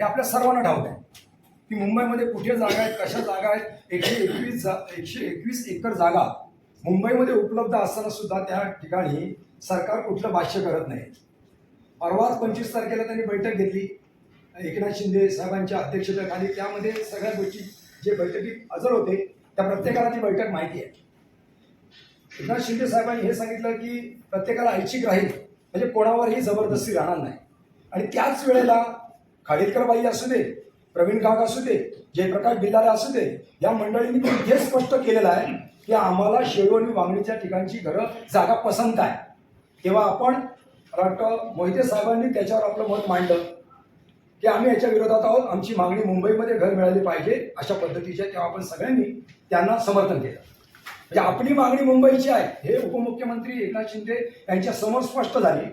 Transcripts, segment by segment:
हे आपल्या सर्वांना ठाऊक आहे. की मुंबईमध्ये कुठे जागा आहेत कशा जागा आहेत एकशे एकवीस जा एकशे एकवीस एकर जागा मुंबईमध्ये उपलब्ध असताना सुद्धा त्या ठिकाणी सरकार कुठलं भाष्य करत नाही. परवाच पंचवीस तारखेला त्यांनी बैठक घेतली. एकनाथ शिंदे साहेबांच्या अध्यक्षतेखाली. त्यामध्ये सगळ्या गोष्टी जे बैठकीत हजर होते त्या प्रत्येकाला ती बैठक माहिती आहे. एकनाथ शिंदे साहेबांनी हे सांगितलं की प्रत्येकाला ऐच्छिक राहील. म्हणजे कोणावरही जबरदस्ती राहणार नाही. आणि त्याच वेळेला खाडिलकरबाई असू दे प्रवीण काग असू दे जयप्रकाश बिलारे असू दे या मंडळींनी मी हे स्पष्ट केलेलं आहे की आम्हाला शेळू आणि वांगणीच्या ठिकाणची घरं जागा पसंत आहे. तेव्हा आपण डॉक्टर मोहिते साहेबांनी त्याच्यावर आपलं मत मांडलं की आम्ही याच्या विरोधात आहोत आमची मागणी मुंबईमध्ये घर मिळाली पाहिजे अशा पद्धतीच्या तेव्हा आपण सगळ्यांनी त्यांना समर्थन केलं. म्हणजे आपली मागणी मुंबईची आहे हे उपमुख्यमंत्री एकनाथ शिंदे यांच्या समोर स्पष्ट झाली.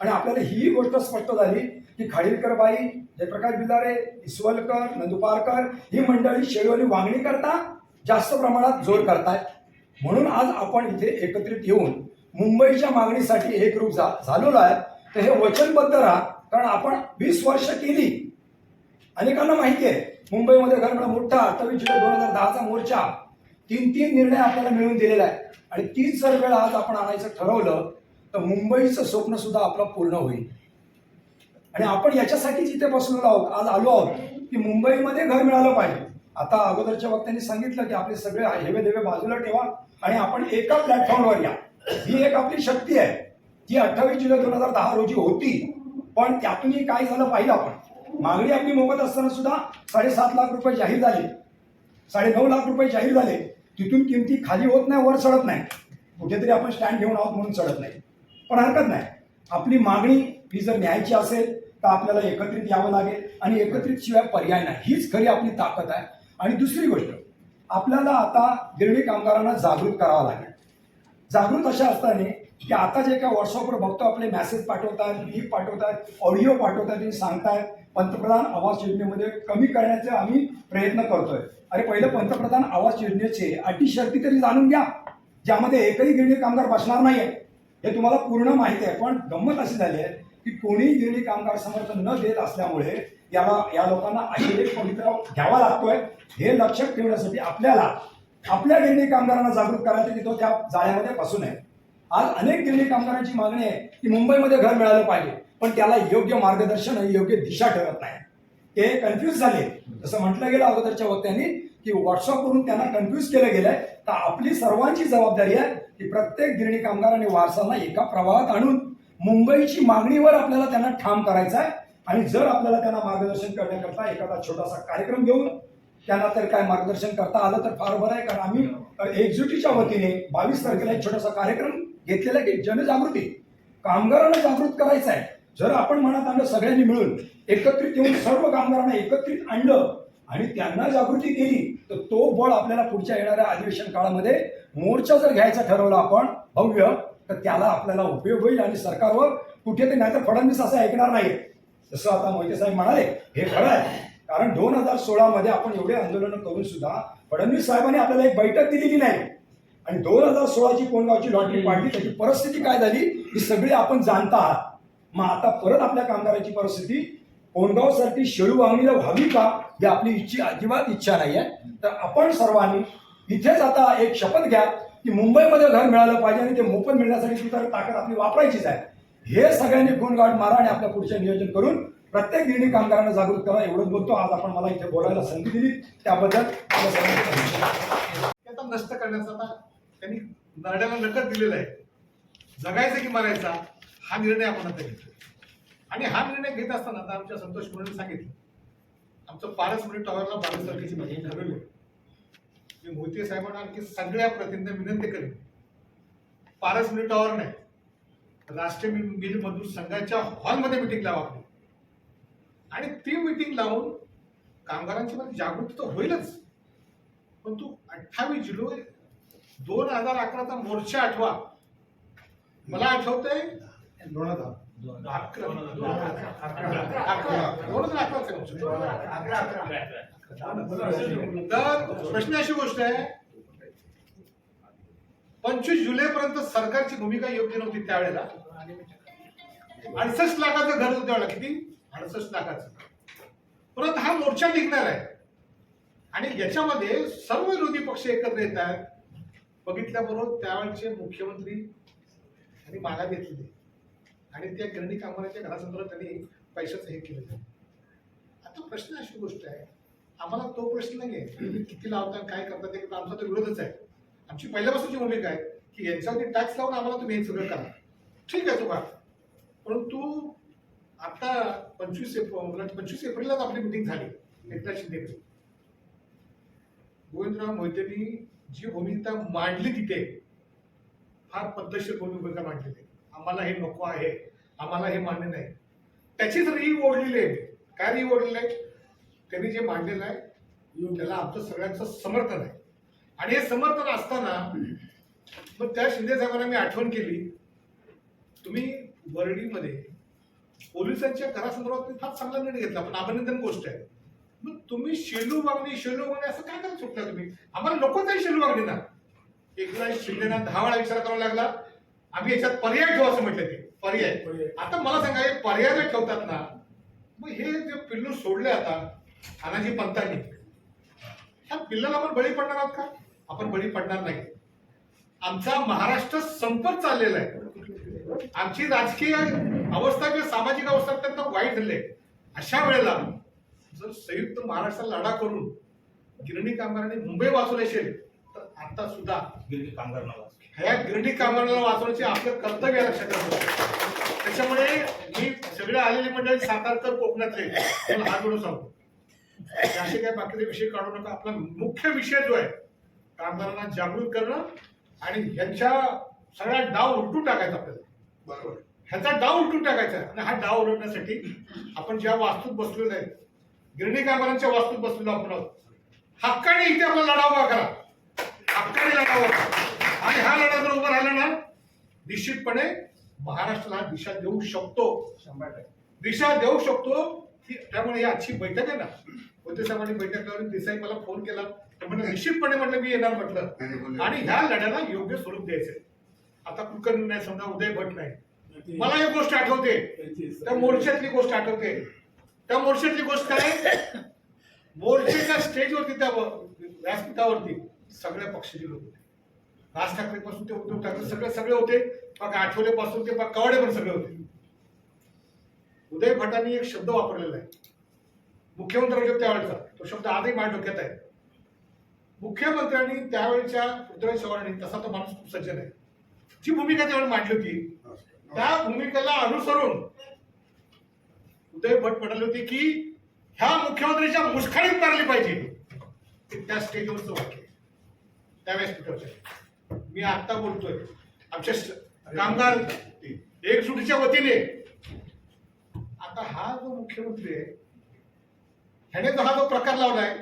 आणि आपल्याला ही गोष्ट स्पष्ट झाली की खाडीलकरबाई जयप्रकाश बिलारे इसवलकर नंदुपारकर ही मंडळी शेळीवाली वांगणी करता जास्त प्रमाणात जोर करतायत. म्हणून आज आपण इथे एकत्रित येऊन मुंबईच्या मागणीसाठी एकरूप झा झालेलो आहे. तर हे वचनबद्ध राहा कारण आपण वीस वर्ष केली. अनेकांना माहिती आहे मुंबईमध्ये घर मोठा अठ्ठावीस जुलै दोन हजार दहाचा मोर्चा तीन तीन निर्णय आपल्याला मिळवून दिलेला आहे. आणि तीन जर वेळा आज आपण आणायचं ठरवलं तर मुंबईचं स्वप्न सुद्धा आपलं पूर्ण होईल. आणि आपण याच्यासाठीच इथे बसलेलो आहोत आज आलो आहोत की मुंबईमध्ये घर मिळालं पाहिजे. आता अगोदरच्या वक्त्यांनी सांगितलं की आपले सगळे हेवे देवे बाजूला ठेवा आणि आपण एका प्लॅटफॉर्मवर या. ही एक आपली शक्ती आहे. जी अठ्ठावीस जुलै दोन हजार दहा रोजी होती पण त्यातूनही काय झालं पाहिलं आपण. मागणी आपली मोफत असताना सुद्धा साडेसात लाख रुपये जाहीर झाले. साडे नऊ लाख रुपये जाहीर झाले. तिथून किमती खाली होत नाही वर चढत नाही. कुठेतरी आपण स्टँड घेऊन आहोत म्हणून चढत नाही. पण हरकत नाही. आपली मागणी ही जर न्यायची असेल तर आपल्याला एकत्रित यावं लागेल आणि एकत्रित शिवाय पर्याय नाही. हीच खरी आपली ताकद आहे. आणि दुसरी गोष्ट आपल्याला आता गिरणी कामगारांना जागृत करावं लागेल. जागृत अशा असताना की आता जे काय व्हॉट्सअपवर बघतो आपले मेसेज पाठवतात लिंक पाठवतात ऑडिओ पाठवतात आणि सांगतायत पंतप्रधान आवास योजनेमध्ये कमी करण्याचे आम्ही प्रयत्न करतोय. अरे पहिलं पंतप्रधान आवास योजनेचे अटी शर्ती तरी जाणून घ्या ज्यामध्ये एकही गिरणी कामगार बसणार नाहीये. हे तुम्हाला पूर्ण माहिती आहे पण गंमत अशी झाली आहे की कोणीही गिरणी कामगार समर्थन न देत असल्यामुळे याला या लोकांना अशी एक पवित्र घ्यावा लागतोय. हे लक्षात ठेवण्यासाठी आपल्याला आपल्या गिरणी कामगारांना जागृत करायचं की तो त्या जाळ्यामध्ये फसू नये आज अनेक गिरणी कामगारांची मागणी आहे की मुंबईमध्ये घर मिळालं पाहिजे पण त्याला योग्य मार्गदर्शन आणि योग्य दिशा ठरत नाही. ते कन्फ्यूज झाले. जसं म्हटलं गेलं अगोदरच्या वक्त्यांनी की व्हॉट्सअपवरून त्यांना कन्फ्यूज केलं गेलंय. तर आपली सर्वांची जबाबदारी आहे की प्रत्येक गिरणी कामगार आणि वारसांना एका प्रवाहात आणून मुंबईची मागणीवर आपल्याला त्यांना ठाम करायचं आहे. आणि जर आपल्याला त्यांना मार्गदर्शन करण्याकरता एखादा छोटासा कार्यक्रम घेऊन त्यांना तर काय मार्गदर्शन करता आलं तर फार बरं आहे. कारण आम्ही एकजुटीच्या वतीने बावीस तारखेला एक छोटासा कार्यक्रम घेतलेला आहे की जनजागृती. कामगारांना जागृत करायचं आहे. जर आपण म्हणत आणलं सगळ्यांनी मिळून एकत्रित येऊन सर्व कामगारांना एकत्रित आणलं आणि त्यांना जागृती केली तर तो बळ आपल्याला पुढच्या येणाऱ्या अधिवेशन काळामध्ये मोर्चा जर घ्यायचा ठरवला आपण भव्य तर त्याला आपल्याला उपयोग होईल आणि सरकारवर कुठे ते नाहीतर फडणवीस असं ऐकणार नाही जसं आता मोहिते साहेब म्हणाले हे खरं आहे. कारण दोन हजार सोळा मध्ये आपण एवढे आंदोलन करून सुद्धा फडणवीस साहेबांनी आपल्याला एक बैठक दिलेली नाही. आणि दोन हजार सोळाची कोणगावची लॉटरी पाडली त्याची परिस्थिती काय झाली ही सगळी आपण जाणता आहात. मग आता परत आपल्या कामगाराची परिस्थिती कोणगावसाठी शेळू वांगणीला व्हावी का ही आपली इच्छा अजिबात इच्छा नाही आहे तर आपण सर्वांनी इथेच आता एक शपथ घ्या की मुंबईमध्ये घर मिळालं पाहिजे आणि ते मोफत मिळण्यासाठी सुद्धा ताकद आपली वापरायचीच आहे. हे सगळ्यांनी गुणगाठ मारा आणि आपल्या पुढचे नियोजन करून प्रत्येक गिरणी कामगारांना जागृत करा. एवढंच बोलतो. आज आपण मला इथे बोलायला संधी दिली. त्याबद्दल नष्ट करण्याचा आता त्यांनी नरड्याला नकत दिलेला आहे. जगायचं की मारायचा हा निर्णय आपण आता घेतोय. आणि हा निर्णय घेत असताना आता आमच्या संतोष मुलांनी सांगितलं. आमचं पारस मिनिट टॉवरला बावीस तारखेची मागणी ठरवली मी मोहिते साहेबांना आणखी सगळ्या प्रतिनिधी विनंती करेन पारस मिनिट टॉवर नाही राष्ट्रीय मिल मजदूर संघाच्या हॉलमध्ये मिटिंग लावा. आणि ती मिटिंग लावून कामगारांची मध्ये जागृती तर होईलच पण तू अठ्ठावीस जुलै दोन हजार अकराचा मोर्चा आठवा मला आठवतंय दोन हजार अकरा दोन हजार मोर्चा. तर प्रश्न अशी गोष्ट आहे पंचवीस जुलै पर्यंत सरकारची भूमिका योग्य नव्हती त्यावेळेला. अडसष्ट लाखाचं घर होतं त्यावेळेला किती? अडसष्ट लाखाचं. मोर्चा निघणार आहे. आणि याच्यामध्ये सर्व विरोधी पक्ष एकत्र येत आहेत. बघितल्याबरोबर त्यावेळेचे मुख्यमंत्री आणि मागा घेतलेले आणि त्या गिरणी कामगारांच्या घरासंदर्भात त्यांनी पैशाचं हे केलेलं आता प्रश्न अशी गोष्ट आहे आम्हाला तो प्रश्न नाही आहे किती लावता काय करता ते आमचा तर विरोधच आहे. आमची पहिल्यापासूनची भूमिका आहे की यांच्यावरती टॅक्स लावून आम्हाला तुम्ही हे सगळं करा. ठीक आहे तुम्हाला परंतु आता पंचवीस एप्रिल पंचवीस एप्रिललाच आपली मिटिंग झाली. एकनाथ शिंदेची गोविंदराव मोहितेंनी जी भूमिका मांडली तिथे फार पद्धतशीर भूमिका मांडलेली आहे. आम्हाला हे नको आहे आम्हाला हे मान्य नाही. त्याचीच री ओढलेली आहे. काय री ओढलेली आहे? त्यांनी जे मांडलेलं आहे त्याला आमचं सगळ्यांचं समर्थन आहे. आणि हे समर्थन असताना मग त्या शिंदे साहेबांना मी आठवण केली. तुम्ही वरडीमध्ये पोलिसांच्या घरासंदर्भात तुम्ही फार चांगला निर्णय घेतला पण अभिनंदन गोष्ट आहे. मग तुम्ही शेलू मागणी शेलू मागणी असं काय करत सुटता तुम्ही? आम्हाला नकोच आहे शेलू मागणी ना. एकदा शिंदेना दहा वेळा विचार करावा लागला. आम्ही याच्यात पर्याय ठेवू असं म्हटलं ते. पर्याय. पर्याय. आता मला सांगा हे पर्याय जे ठेवतात ना मग हे जे पिल्लू सोडले आता तानाजी पंतांनी ह्या पिल्लाला आपण बळी पडणार आहात का? आपण बळी पडणार नाही. आमचा महाराष्ट्र संपत चाललेला आहे. आमची राजकीय अवस्था किंवा सामाजिक अवस्था अत्यंत वाईट झाली आहे. अशा वेळेला जर संयुक्त महाराष्ट्र लढा करून गिरणी कामगारांनी मुंबई वाचवली असेल तर आता सुद्धा गिरणी कामगार नावाचं ह्या गिरणी कामगारांना वाचवण्याचे आपलं कर्तव्य लक्षात ठेवा त्याच्यामुळे मी सगळे आलेले मंडळी सातारकर कोकणातले मला हात जोडून सांगतो. हे असे काय बाकीचे विषय काढू नका. आपला मुख्य विषय जो आहे कामगारांना जागृत करणं आणि यांच्या सगळ्या डाव उलटून टाकायचा आपल्याला. बरोबर. ह्याचा डाव उलटून टाकायचा. आणि हा डाव उलटण्यासाठी आपण ज्या वास्तूत बसलेलो आहे गिरणी कामगारांच्या वास्तूत बसलेलो आपण आहोत. हक्काने इथे आपला लढा उभा करा. हक्काने लढा उभा करा. आणि हा लढा जर उभा राहिला ना निश्चितपणे महाराष्ट्राला दिशा देऊ शकतो. दिशा देऊ शकतो की त्यामुळे ही आजची बैठक आहे ना. होते साहेबांनी बैठक लावली देसाई मला फोन केला. तर म्हणजे निश्चितपणे म्हटलं मी येणार म्हटलं. आणि ह्या लढ्याला योग्य स्वरूप द्यायचंय आता कुलकर्णी नाही समजा उदय भट नाही. मला एक गोष्ट आठवते. त्या मोर्चातली गोष्ट आठवते. त्या मोर्चातली गोष्ट काय? मोर्चेच्या स्टेजवरती त्या व्यासपीठावरती सगळ्या पक्षाचे लोक होते. राज ठाकरे पासून ते उद्धव ठाकरे सगळे सगळे होते. मग आठवले पासून ते मग कवाडे पण सगळे होते. उदय भटांनी एक शब्द वापरलेला आहे. मुख्यमंत्री होते त्यावेळेचा तो शब्द आजही माझ्या डोक्यात आहे. मुख्यमंत्र्यांनी त्यावेळच्या पृथ्वीराज चव्हाणांनी तसा तो माणूस खूप सज्जन आहे. जी भूमिका त्यावेळी मांडली होती त्या भूमिकेला अनुसरून उदय भट म्हणाले होते की ह्या मुख्यमंत्र्यांच्या मुस्खाडीत मारली पाहिजे. त्या स्टेजवरचं वाक्य. त्यावेळेस पिटवचं मी आता बोलतोय. आमच्या कामगार एकजुटीच्या वतीने. आता हा जो मुख्यमंत्री आहे ह्याने जो हा जो प्रकार लावलाय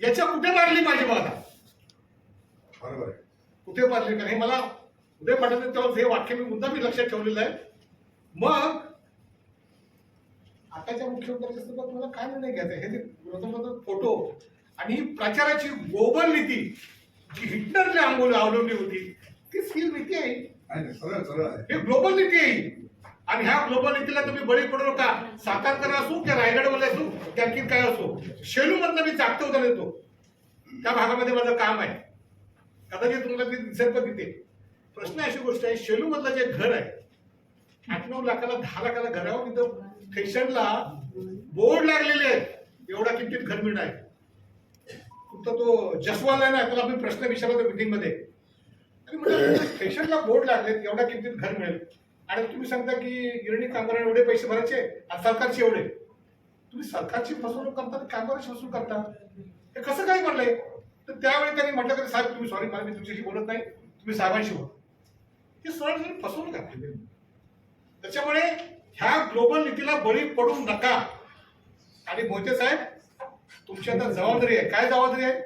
याच्या कुठे मारली पाहिजे बघा. बरोबर आहे. कुठे मारली का हे मला उदय पाटील तेव्हा हे वाक्य मी मुद्दा मी लक्षात ठेवलेलं आहे मग आताच्या मुख्यमंत्र्यांच्या संदर्भात मला काय निर्णय घ्यायचा? हे जे विरोधामध्ये फोटो आणि ही प्रचाराची ग्लोबल नीती जी हिटलरने अंगोल अवलंबली होती तीच ही नीती आहे सरळ सरळ आहे हे ग्लोबल नीती आहे. आणि ह्या ग्लोबल नीतीला तुम्ही बळी पडू नका. सातारकर असो त्या रायगडवाले असो की आणखी काय असो शेलू मधलं मी जागतो उद्या येतो त्या भागामध्ये माझं काम आहे. कदाचित तुम्हाला ते दिसेल पण तिथे प्रश्न अशी गोष्ट आहे शेलू मधलं जे घर आहे आठ नऊ लाखाला दहा लाखाला घरावर तिथं फॅशनला बोर्ड लागलेले आहेत. एवढा किमतीत घर मिळणार आहे. फक्त तो जसवाल आहे ना त्याला मी प्रश्न विचारला होता मिटिंगमध्ये आणि म्हणजे फॅशनला बोर्ड लागलेत एवढ्या किमतीत घर मिळेल. आणि तुम्ही सांगता की गिरणी कामगारांना एवढे पैसे भरायचे आणि सरकारचे एवढे. तुम्ही सरकारची फसवणूक करता कामगारांची फसवणूक करता हे कसं काय म्हणलंय तर त्यावेळी त्यांनी म्हटलं की साहेब तुम्ही सॉरी मला मी तुमच्याशी बोलत नाही. तुम्ही साहेबांशी बोला. हे सरळ सरळ फसवणूक आहे. त्याच्यामुळे ह्या ग्लोबल नीतीला बळी पडू नका. आणि मोहिते साहेब तुमची आता जबाबदारी आहे. काय जबाबदारी आहे?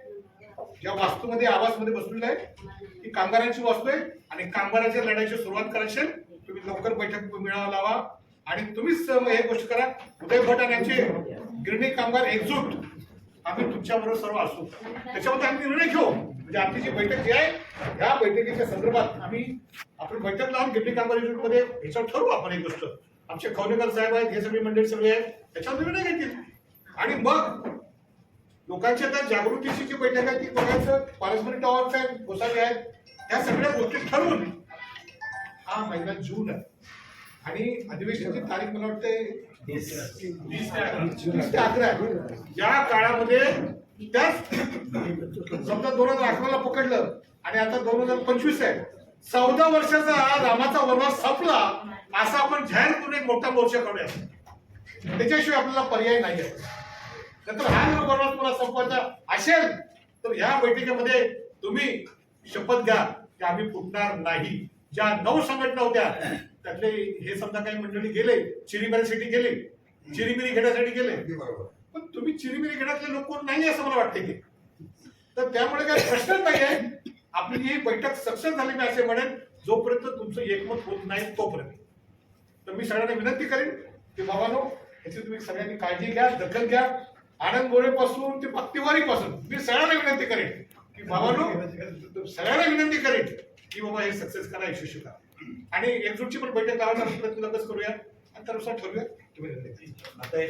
ज्या वास्तूमध्ये आवाजमध्ये बसलेलं आहे ती कामगारांची वास्तू आहे आणि कामगारांच्या लढाईची सुरुवात करायची आहे. लवकर बैठक मिळावा लावा आणि तुम्हीच हे गोष्ट करा. उदय भट आणि आमचे गिरणी कामगार एकजूट. आम्ही तुमच्याबरोबर सर्व असू. त्याच्यामध्ये आम्ही निर्णय घेऊ. म्हणजे आपली जी बैठक जी आहे या बैठकीच्या संदर्भात आम्ही आपण बैठक लावून गिरणी कामगार एकजूटमध्ये ह्याच्यावर ठरवू आपण एक गोष्ट. आमचे खवनेकर साहेब आहेत हे सगळे मंडळी सगळे आहेत. त्याच्यावर निर्णय घेतील. आणि मग लोकांची आता जागृतीची जी बैठक आहे ती बघायचं. पारस्परिक टॉवर आहेत गोसावी आहेत. या सगळ्या गोष्टी ठरवून हा महिना जून आहे. आणि अधिवेशनाची तारीख मला वाटते वीस ते अकरा. या काळामध्ये त्याच समजा दोन हजार अकराला पकडलं आणि आता दोन हजार पंचवीस आहे. चौदा वर्षाचा हा रामाचा वनवास संपला असा आपण जाहीर करून एक मोठा मोर्चा करूया त्याच्याशिवाय आपल्याला पर्याय नाही आहे नंतर हा जर वनवास मला संपवायचा असेल तर ह्या बैठकीमध्ये तुम्ही शपथ घ्या की आम्ही फुटणार नाही. ज्या नऊ संघटना होत्या त्यातले हे समजा काही मंडळी गेले चिरीमिरीसाठी गेले चिरीमिरी घेण्यासाठी गेले. पण तुम्ही चिरीमिरी घेण्यातले लोक कोण नाही असं मला वाटते की. तर त्यामुळे काही प्रश्नच नाही आहे आपली ही बैठक सक्सेस झाली मी असे म्हणेन. जोपर्यंत तुमचं एकमत होत नाही तोपर्यंत. तर मी सगळ्यांना विनंती करेन की बाबानो याची तुम्ही सगळ्यांनी काळजी घ्या दखल घ्या. आनंद गोरे पासून ते पासून मी सगळ्यांना विनंती करेन की बाबानो सगळ्यांना विनंती करेन की बाबा हे सक्सेस करा यशस्वी करा. आणि एकजूटची पण बैठक लावायचा प्रयत्न लगेच करूया. आणि त्यानुसार ठरवूया तुम्ही आता